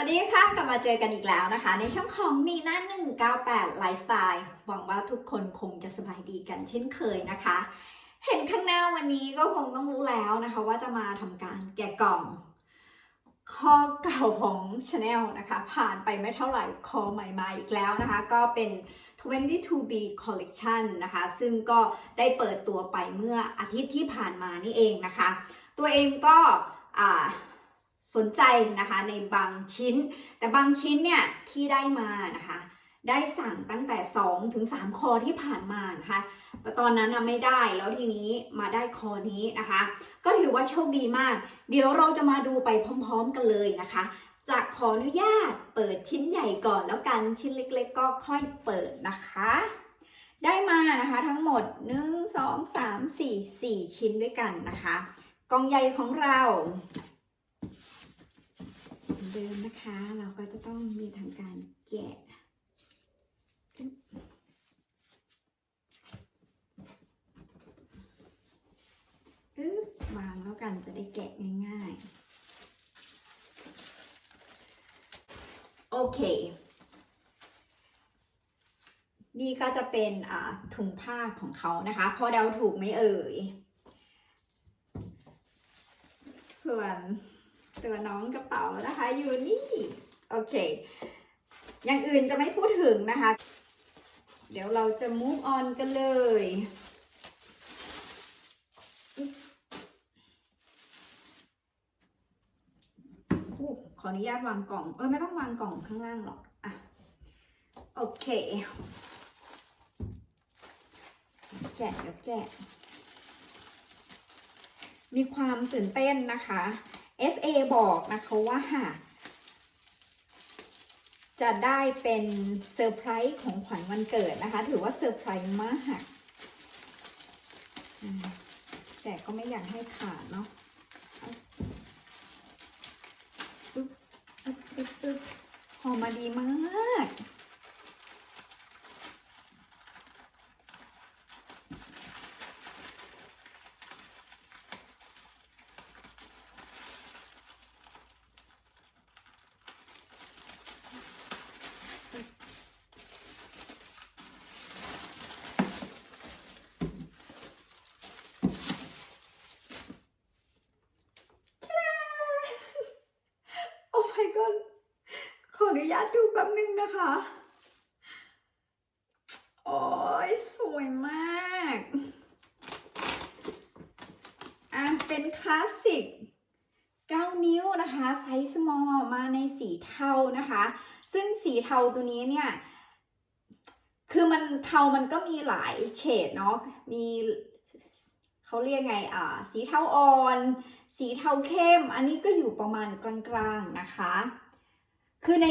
วัสดีค่ะ กลับมาเจอกันอีกแล้วนะคะ ในช่องของนีน่า198 ไลฟ์สไตล์ หวังว่าทุกคนคงจะสบายดีกันเช่นเคยนะคะ เห็นข้างหน้าวันนี้ก็คงต้องรู้แล้วนะคะ ว่าจะมาทำการแกะกล่อง ข้อเก่าของ Chanel นะคะ ผ่านไปไม่เท่าไหร่คอใหม่มาอีกแล้วนะคะ ก็เป็น 22B Collection นะคะ ซึ่งก็ได้เปิดตัวไปเมื่ออาทิตย์ที่ผ่านมานี่เองนะคะ ตัวเองก็อ่า สนใจนะคะในบางชิ้น แต่บางชิ้นเนี่ยที่ได้มานะคะได้สั่งตั้งแต่ 2 ถึง 3 คอที่ผ่านมานะคะแต่ตอนนั้นนะไม่ได้แล้วทีนี้มาได้คอนี้นะคะ ก็ถือว่าโชคดีมาก เดี๋ยวเราจะมาดูไปพร้อมๆกันเลยนะคะจากขออนุญาตเปิดชิ้นใหญ่ก่อนแล้วกันชิ้นเล็กๆ ก็ค่อยเปิดนะคะ ได้มานะคะทั้งหมด 1 2 3 4 4 ชิ้นด้วยกันนะคะกองใหญ่ของเรา อนเดิมนะคะ เราก็จะต้องมีทำการแกะอึ๊บวางแล้วกันจะได้แกะง่ายๆ โอเค นี่ก็จะเป็นอ่าถุงผ้าของเขานะคะ พอเดาถูกไหมเอ่ย ส่วน ตัวน้องกระเป๋านะคะ อยู่นี่ โอเค อย่างอื่นจะไม่พูดถึงนะคะ เดี๋ยวเราจะ move on กันเลยอขออนุญาตวางกล่อง เออไม่ต้องวางกล่องข้างล่างหรอก อะ โอเค แกะเดี๋ยวแกะมีความตื่นเต้นนะคะ SA บอกนะคะว่าจะได้เป็นเซอร์ไพรส์ของขวัญวันเกิดนะคะ ถือว่าเซอร์ไพรส์มากแต่ก็ไม่อยากให้ขาดเนาะหอมมาดีมาก โอ้ my god ขออนุญาตดูแป๊บ นะคะ โอ้ยสวยมาก อะ เป็นคลาสสิก9 นิ้วนะคะไซส์ small มาในสีเทานะคะ ซึ่งสีเทาตัวนี้เนี่ย คือมันเทามันก็มีหลายเฉดเนาะมีเขาเรียกไงอ่าสีเทาอ่อน สีเทาเข้ม อันนี้ก็อยู่ประมาณกลางๆนะคะ คือใน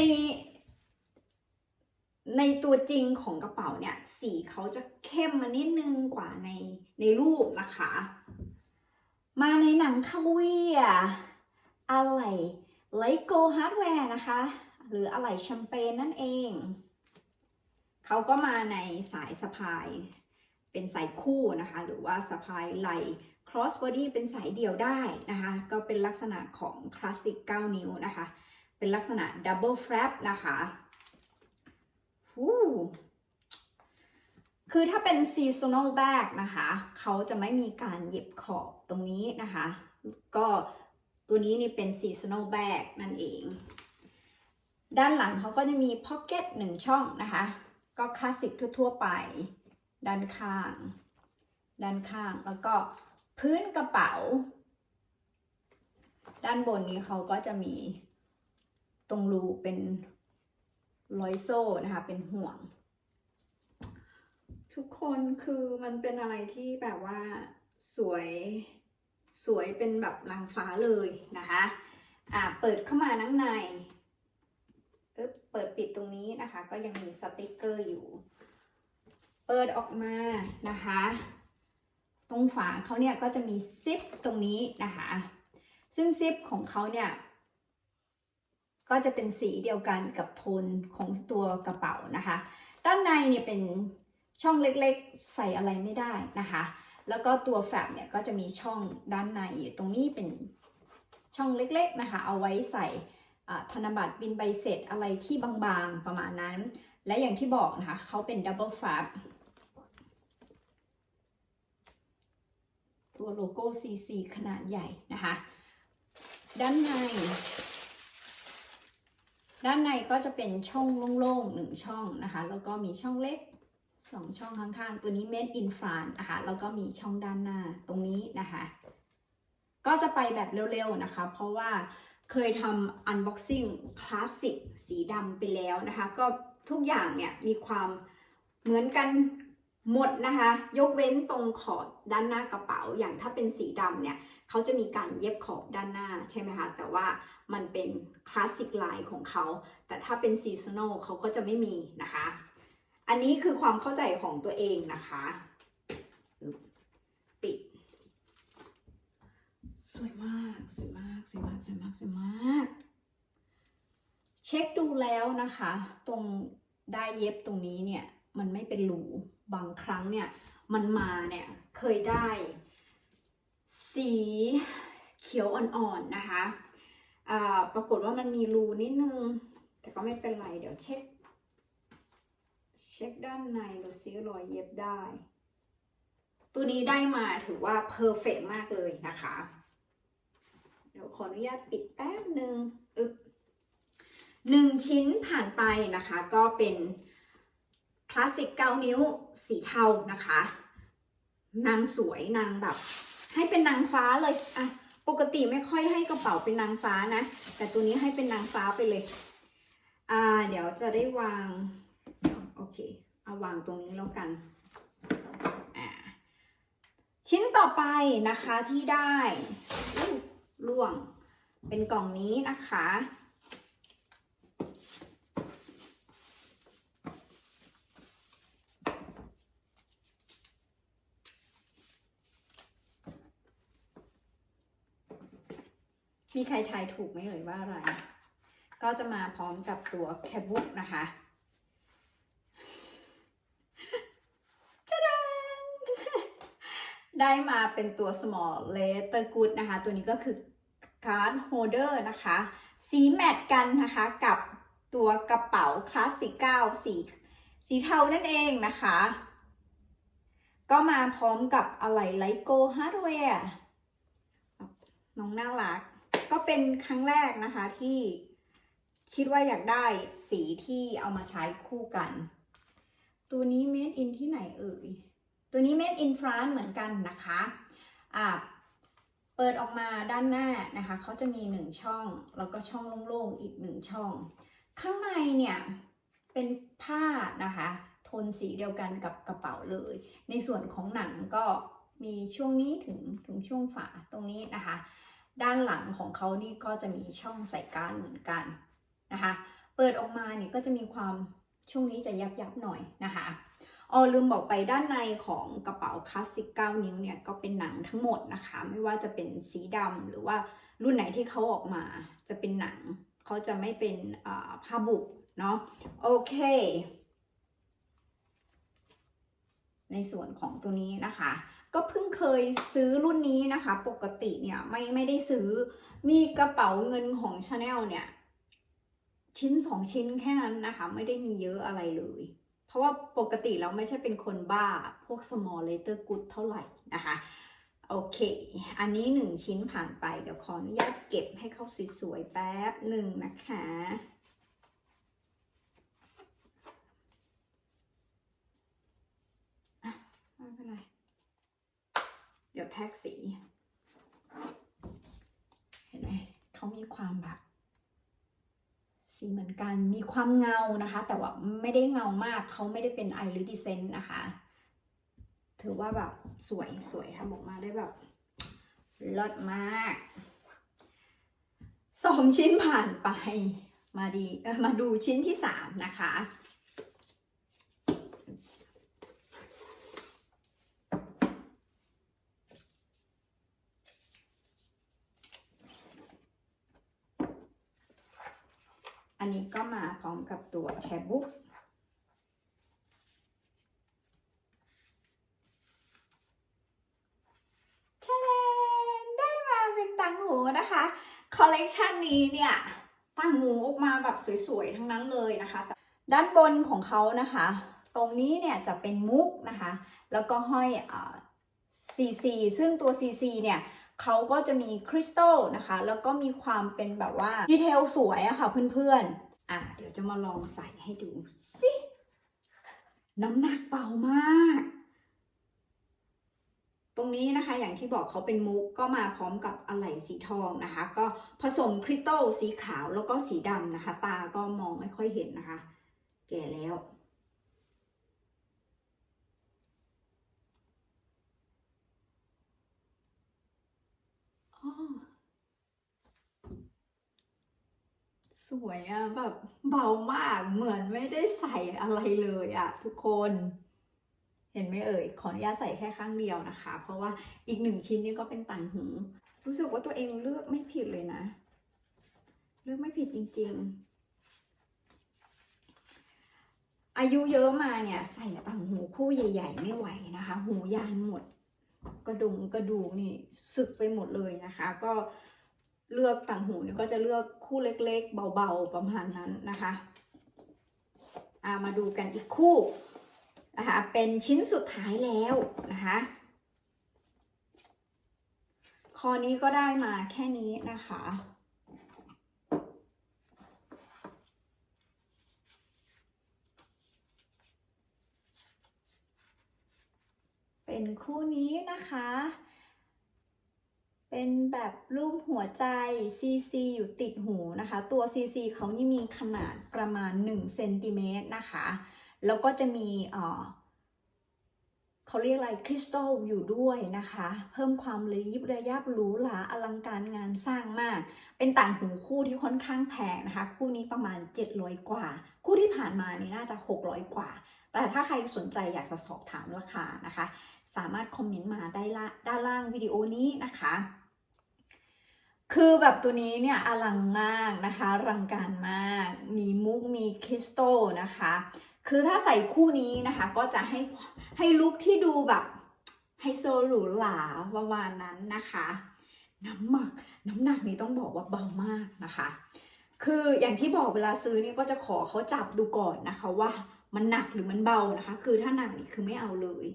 ในตัวจริงของกระเป๋าเนี่ย สีเขาจะเข้มมานิดนึงกว่าในในรูปนะคะ มาในหนังคาเวียอะไรไลโกฮาร์ดแวร์นะคะ หรืออะไรแชมเปญนั่นเอง เขาก็มาในสายสะพาย เป็นสายคู่นะคะ หรือว่าสะพายไหล cross body เป็นสายเดี่ยวได้นะคะ ก็เป็นลักษณะของคลาสสิก 9 นิ้วนะคะ เป็นลักษณะ double flap นะคะ คือถ้าเป็น seasonal bag นะคะ เขาจะไม่มีการเย็บขอบตรงนี้นะคะ ก็ตัวนี้นี่เป็น seasonal bag นั่นเอง ด้านหลังเขาก็จะมี pocket หนึ่งช่องนะคะ ก็คลาสสิกทั่ว ๆ ไป ด้านข้าง ด้านข้างแล้วก็พื้นกระเป๋า ด้านบนนี้เขาก็จะมีตรงรูเป็น ร้อยโซ่นะคะเป็นห่วง ทุกคนคือมันเป็นอะไรที่แบบว่าสวยสวยเป็นแบบนางฟ้าเลยนะคะอ่าเปิดเข้ามานั่งในอึ๊บเปิดปิดตรงนี้นะคะ ก็ยังมีสติกเกอร์อยู่ เปิดออกมานะคะ ตรงฝาเขาเนี่ยก็จะมีซิปตรงนี้นะคะ ซึ่งซิปของเขาเนี่ย ก็จะเป็นสีเดียวกันกับโทนของตัวกระเป๋านะคะ ด้านในเนี่ยเป็นช่องเล็กๆ ใส่อะไรไม่ได้นะคะ แล้วก็ตัวแฟบเนี่ยก็จะมีช่องด้านในอยู่ตรงนี้เป็นช่องเล็กๆนะคะ เอาไว้ใส่ธนบัตรบินใบเสร็จอะไรที่บางๆประมาณนั้น และอย่างที่บอกนะคะเขาเป็นดับเบิล a ั p ตัวโลโก้ CC ขนาดใหญ่นะคะ ด้านใน ด้านในก็จะเป็นช่องโล่งๆหนึ่งช่องนะคะ แล้วก็มีช่องเล็กสองช่องข้างๆ ตัวนี้ made in France นะคะ แล้วก็มีช่องด้านหน้าตรงนี้นะคะ ก็จะไปแบบเร็วๆนะคะ เพราะว่าเคยทำ unboxing คลาสสิกสีดำไปแล้วนะคะ ก็ทุกอย่างเนี่ยมีความเหมือนกัน หมดนะคะ ยกเว้นตรงขอบด้านหน้ากระเป๋า อย่างถ้าเป็นสีดำเนี่ยเขาจะมีการเย็บขอบด้านหน้าใช่ไหมคะ แต่ว่ามันเป็นคลาสสิกไลน์ของเขา แต่ถ้าเป็นซีซันอลเขาก็จะไม่มีนะคะ อันนี้คือความเข้าใจของตัวเองนะคะ ปิด สวยมาก สวยมาก สวยมาก สวยมาก สวยมาก เช็คดูแล้วนะคะ ตรงได้เย็บตรงนี้เนี่ย มันไม่เป็นรู บางครั้งเนี่ยมันมาเนี่ยเคยได้ สีเขียวอ่อนๆนะคะปรากฏว่ามันมีรูนิดนึง แต่ก็ไม่เป็นไรเดี๋ยวเช็ค เช็คด้านในดูซิรอยเย็บได้ ตัวนี้ได้มาถือว่าเพอร์เฟกมากเลยนะคะ เดี๋ยวขออนุญาตปิดแป๊บหนึ่งอึ๊บหนึ่งชิ้นผ่านไปนะคะ ก็เป็น ลาสสิกเก้านิ้วสีเทานะคะ นางสวยนางแบบ ให้เป็นนางฟ้าเลยอะปกติไม่ค่อยให้กระเป๋าเป็นนางฟ้านะ แต่ตัวนี้ให้เป็นนางฟ้าไปเลย อ่า เดี๋ยวจะได้วาง โอเค เอาวางตรงนี้แล้วกัน อ่า ชิ้นต่อไปนะคะที่ได้ล่วง เป็นกล่องนี้นะคะ มีใครทายถูกไหมเอ่ยว่าอะไร ก็จะมาพร้อมกับตัวแคปบุ๊กนะคะจะดานได้มาเป็นตัว small letter good นะคะ ตัวนี้ก็คือ card holder นะคะ สีแมทกันนะคะกับตัวกระเป๋าคลาสสิก9สีสีเทานั่นเองนะคะ ก็มาพร้อมกับอะไรไลโกฮาร์ดแวร์น้องน่ารัก ก็เป็นครั้งแรกนะคะที่คิดว่าอยากได้สีที่เอามาใช้คู่กัน ตัวนี้ made in ที่ไหนเอ่ย ตัวนี้ made in France เหมือนกันนะคะอ่าเปิดออกมาด้านหน้านะคะเขาจะมีหนึ่งช่อง แล้วก็ช่องโล่งๆอีกหนึ่งช่อง ข้างในเนี่ย เป็นผ้านะคะ โทนสีเดียวกันกับกระเป๋าเลย ในส่วนของหนังก็มีช่วงนี้ถึงถึงช่วงฝาตรงนี้นะคะ ด้านหลังของเขานี่ก็จะมีช่องใส่การเหมือนกันนะคะ เปิดออกมาเนี่ยก็จะมีความช่วงนี้จะยับยับหน่อยนะคะอ๋อลืมบอกไปด้านในของกระเป๋าคลาสสิก 9 นิ้วเนี่ยก็เป็นหนังทั้งหมดนะคะ ไม่ว่าจะเป็นสีดำหรือว่ารุ่นไหนที่เขาออกมาจะเป็นหนัง เขาจะไม่เป็นผ้าบุเนาะโอเค ในส่วนของตัวนี้นะคะ ก็เพิ่งเคยซื้อรุ่นนี้นะคะ ปกติเนี่ยไม่ไม่ได้ซื้อมีกระเป๋าเงินของ Chanel เนี่ย ชิ้นสองชิ้นแค่นั้นนะคะ ไม่ได้มีเยอะอะไรเลย เพราะว่าปกติเราไม่ใช่เป็นคนบ้าพวก small letter good เท่าไหร่นะคะโอเค อันนี้หนึ่งชิ้นผ่านไป เดี๋ยวขออนุญาตเก็บให้เขาสวยๆแป๊บหนึ่งนะคะไม่เป็นไร เดี๋ยวแท็กสี เห็นไหมเขามีความแบบ สีเหมือนกันมีความเงานะคะ แต่ว่าไม่ได้เงามากเขาไม่ได้เป็นไอริดิเซนนะคะ ถือว่าแบบสวยสวยทำออกมาได้แบบเลิศมากสองชิ้นผ่านไปมาดีมาดูชิ้นที่สามนะคะ นนี้ก็มาพร้อมกับตัวแคบุ๊กชนได้มาเป็นตังหูนะคะ คอลเลกชันนี้เนี่ยต่างหูออกมาแบบสวยๆ ทั้งนั้นเลยนะคะ ด้านบนของเขานะคะ ตรงนี้เนี่ยจะเป็นมุกนะคะ แล้วก็ห้อยซีซีซึ่งตัว CC เนี่ย เขาก็จะมีคริสตัลนะคะ แล้วก็มีความเป็นแบบว่าดีเทลสวยอะค่ะเพื่อนๆ อะเดี๋ยวจะมาลองใส่ให้ดูสิน้ำหนักเบามาก ตรงนี้นะคะอย่างที่บอกเขาเป็นมุกก็มาพร้อมกับอะไหล่สีทองนะคะ ก็ผสมคริสตัลสีขาวแล้วก็สีดำนะคะ ตาก็มองไม่ค่อยเห็นนะคะ แก่แล้ว อ้อ สวยอะแบบเบามากเหมือนไม่ได้ใส่อะไรเลยอะทุกคนเห็นไหมเอ่ย ขออนุญาตใส่แค่ข้างเดียวนะคะ เพราะว่าอีกหนึ่งชิ้นนี่ก็เป็นต่างหู รู้สึกว่าตัวเองเลือกไม่ผิดเลยนะ เลือกไม่ผิดจริง ๆ อายุเยอะมาเนี่ย ใส่ต่างหูคู่ใหญ่ ๆ ไม่ไหวนะคะ หูยานหมด กระดุมกระดูกนี่สึกไปหมดเลยนะคะ ก็ เลือกต่างหูนี่ก็จะเลือกคู่เล็กๆ เบาๆ ประมาณนั้นนะคะามาดูกันอีกคู่นะคะเป็นชิ้นสุดท้ายแล้วนะคะคอนี้ก็ได้มาแค่นี้นะคะเป็นคู่นี้นะคะ เป็นแบบรูปหัวใจ CC อยู่ติดหูนะคะ ตัว CC เขานี่มีขนาดประมาณ1เซนติเมตรนะคะ แล้วก็จะมีเอ่อเขาเรียกอะไรคริสตัลอยู่ด้วยนะคะ เพิ่มความระยิบระยับหรูหราอลังการงานสร้างมาก เป็นต่างหูคู่ที่ค่อนข้างแพงนะคะ คู่นี้ประมาณ 700 กว่า คู่ที่ผ่านมานี่น่าจะ 600 กว่า แต่ถ้าใครสนใจอยากจะสอบถามราคานะคะ สามารถคอมเมนต์มาได้ละด้านล่างวิดีโอนี้นะคะ คือแบบตัวนี้เนี่ยอลังมากนะคะอลังการมาก มีมุกมีคริสตัลนะคะ คือถ้าใส่คู่นี้นะคะก็จะให้ให้ลุคที่ดูแบบไฮโซหรูหราประมาณนั้นนะคะ น้ำหมักน้ำหนักนี่ต้องบอกว่าเบามากนะคะ คืออย่างที่บอกเวลาซื้อเนี่ยก็จะขอเขาจับดูก่อนนะคะว่ามันหนักหรือมันเบานะคะ คือถ้าหนักนี่คือไม่เอาเลย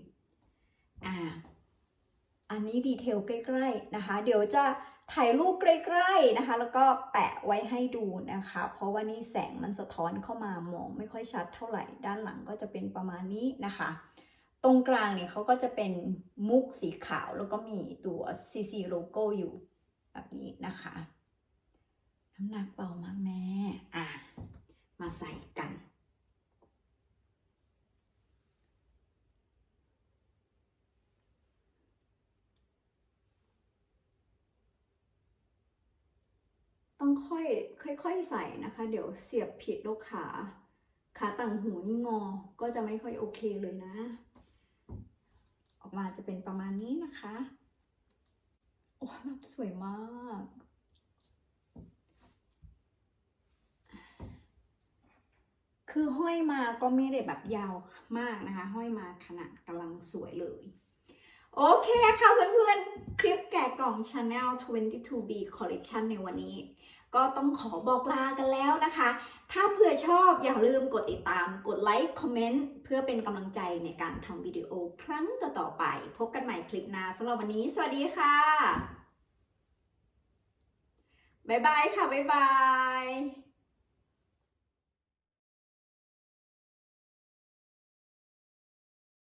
อ่า อันนี้ดีเทลใกล้ๆนะคะ เดี๋ยวจะถ่ายรูปใกล้ๆนะคะ แล้วก็แปะไว้ให้ดูนะคะ เพราะว่านี่แสงมันสะท้อนเข้ามามองไม่ค่อยชัดเท่าไหร่ ด้านหลังก็จะเป็นประมาณนี้นะคะ ตรงกลางเนี่ยเขาก็จะเป็นมุกสีขาวแล้วก็มีตัว CC โลโก้อยู่แบบนี้นะคะ น้ำหนักเบามากแม่ อะ มาใส่กัน ต้องค่อยค่อยๆใส่นะคะ เดี๋ยวเสียบผิดลูกขา ขาต่างหูนี่งอ ก็จะไม่ค่อยโอเคเลยนะ ออกมาจะเป็นประมาณนี้นะคะ โอ้แบบสวยมากคือห้อยมาก็ไม่ได้แบบยาวมากนะคะ ห้อยมาขนาดกำลังสวยเลย โอเคค่ะเพื่อนๆ คลิปแกะกล่อง Chanel 22B Collection ในวันนี้ ก็ต้องขอบอกลากันแล้วนะคะ ถ้าเพื่อชอบอย่าลืมกดติดตาม กดไลค์ คอมเมนต์ เพื่อเป็นกำลังใจในการทำวิดีโอครั้งต่อๆไป พบกันใหม่คลิปหน้าสำหรับวันนี้ สวัสดีค่ะ บ๊ายบายค่ะ บ๊ายบาย